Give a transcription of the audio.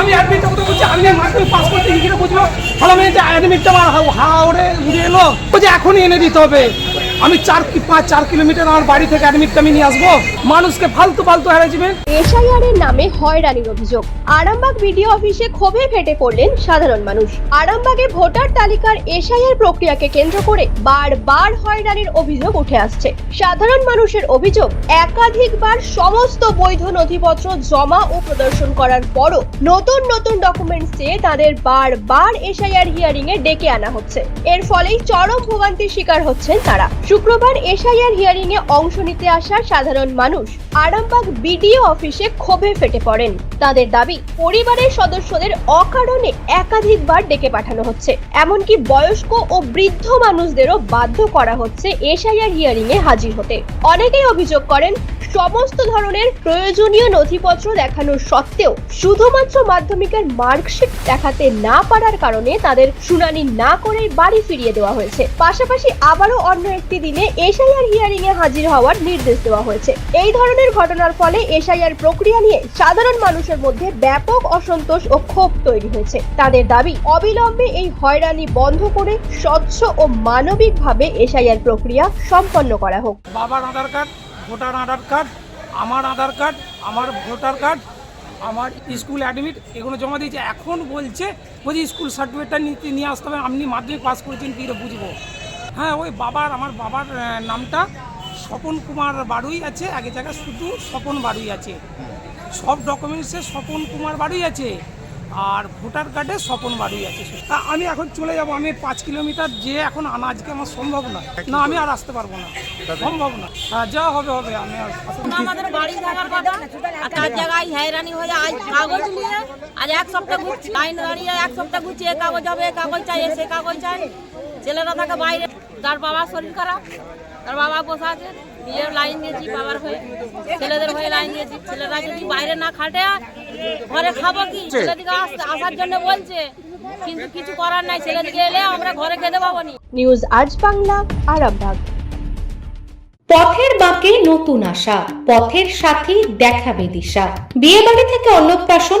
আমি বলছি, আমি মাধ্যমিক পাস করতে কি করে বুঝব ফলে আমি অ্যাডমিটটা আমার হা ওরে উড়ে এলো। এখনই এনে দিতে হবে। আমি চার কি পাঁচ, চার কিলোমিটার আমার বাড়ি থেকে অ্যাডমিটটা আমি নিয়ে আসব। মানুষকে ফালতু ফালতু হ্যারাসমেন্ট এসআইআর এর নামে হয়রানির অভিযোগ। আরামবাগ বিডিও অফিসে ক্ষোভে ফেটে পড়লেন সাধারণ মানুষ। আরামবাগে ভোটার তালিকার এসআইআর প্রক্রিয়াকে কেন্দ্র করে বারবার হয়রানির অভিযোগ উঠে আসছে। সাধারণ মানুষের অভিযোগ, একাধিকবার সমস্ত বৈধ নথিপত্র জমা ও প্রদর্শন করার পরও নতুন নতুন ডকুমেন্টস চেয়ে তাদের বারবার এসআইআর হিয়ারিং এ ডেকে আনা হচ্ছে। এর ফলেই চরম ভোগান্তির শিকার হচ্ছেন তারা। শুক্রবার এসআইআর হিয়ারিং এ অংশ নিতে আসা সাধারণ মানুষ আরামবাগ বিডিও অফিসে ক্ষোভে ফেটে পড়েন। তাদের দাবি, পরিবারের সদস্যদের অকারণে একাধিকবার ডেকে পাঠানো হচ্ছে। এমনকি বয়স্ক ও বৃদ্ধ মানুষদেরও বাধ্য করা হচ্ছে এসআইআর হিয়ারিং এ হাজির হতে। অনেকেই অভিযোগ করেন সমস্ত ধরনের প্রয়োজনীয় নথিপত্র দেখানোর সত্ত্বেও শুধুমাত্র মাধ্যমিকের মার্কশিট দেখাতে না পারার কারণে তাদের শুনানি না করেই বাড়ি ফিরিয়ে দেওয়া হয়েছে। পাশাপাশি আবারও অন্য একটি দিনে এসআইআর হিয়ারিং এ হাজির হওয়ার নির্দেশ দেওয়া হয়েছে। এই ধরনের ঘটনার ফলে এসআইআর প্রক্রিয়া নিয়ে সাধারণ মানুষের মধ্যে ব্যাপক অসন্তোষ ও ক্ষোভ তৈরি হয়েছে। তাদের দাবি, অবিলম্বে এই হয়রানি বন্ধ করে স্বচ্ছ ও মানবিকভাবে এসআইআর প্রক্রিয়া সম্পন্ন করা হোক। বাবার Aadhaar card voter Aadhaar card, আমার আধার কার্ড, আমার ভোটার কার্ড, আমার স্কুল অ্যাডমিট এগুলো জমা দিয়েছে। এখন বলছে, বলছি স্কুল সার্টিফিকেটটা নিতে নিয়ে আসতে হবে, আপনি মাধ্যমিক পাস করেছেন, কী বুঝব? হ্যাঁ ওই বাবার, আমার বাবার নামটা স্বপন কুমার বাড়ুই আছে, আগে জায়গায় শুধু স্বপন বাড়ুই আছে। সব ডকুমেন্টসে স্বপন কুমার বাড়ুই আছে। আর ভোটার কার্ডে স্বপন বাড়ি আছে তা আমি এখন চলে যাব আমি পাঁচ কিলোমিটার যে এখন আনা আজকে আমার সম্ভব না না আমি আর আসতে পারব না। সম্ভব না হ্যাঁ যা হবে হবে আমি আর আমাদের বাড়ি থাকার কথা। আর তার জায়গায় হয়রানি হয়ে আজ কাগজ নিয়ে আজ এক সপ্তাহ ঘুরছি। লাইন দাঁড়িয়ে এক সপ্তাহ ঘুরছি। এ কাগজ হবে এ কাগজ চাই এ সে কাগজ চাই। ছেলেরা থাকে বাইরে তার বাবার শরীর খারাপ। তার বাবা বসে আছে বিয়ের লাইন দিয়েছি বাবার হয়ে ছেলেদের হয়ে লাইন দিয়েছি ছেলেরা যদি বাইরে না খাটে ঘরে খাব কি? ছেলেদিকে আসার জন্য বলছে কিন্তু কিছু করার নাই ছেলেদিকে এলে আমরা ঘরে খেতে পাবো নি। নিউজ আজ বাংলা আরামবাগ। পথের বাঁকে নতুন আশা পথের সাথী দেখাবে দিশা। বিয়ে বাড়ি থেকে অন্নপ্রাশন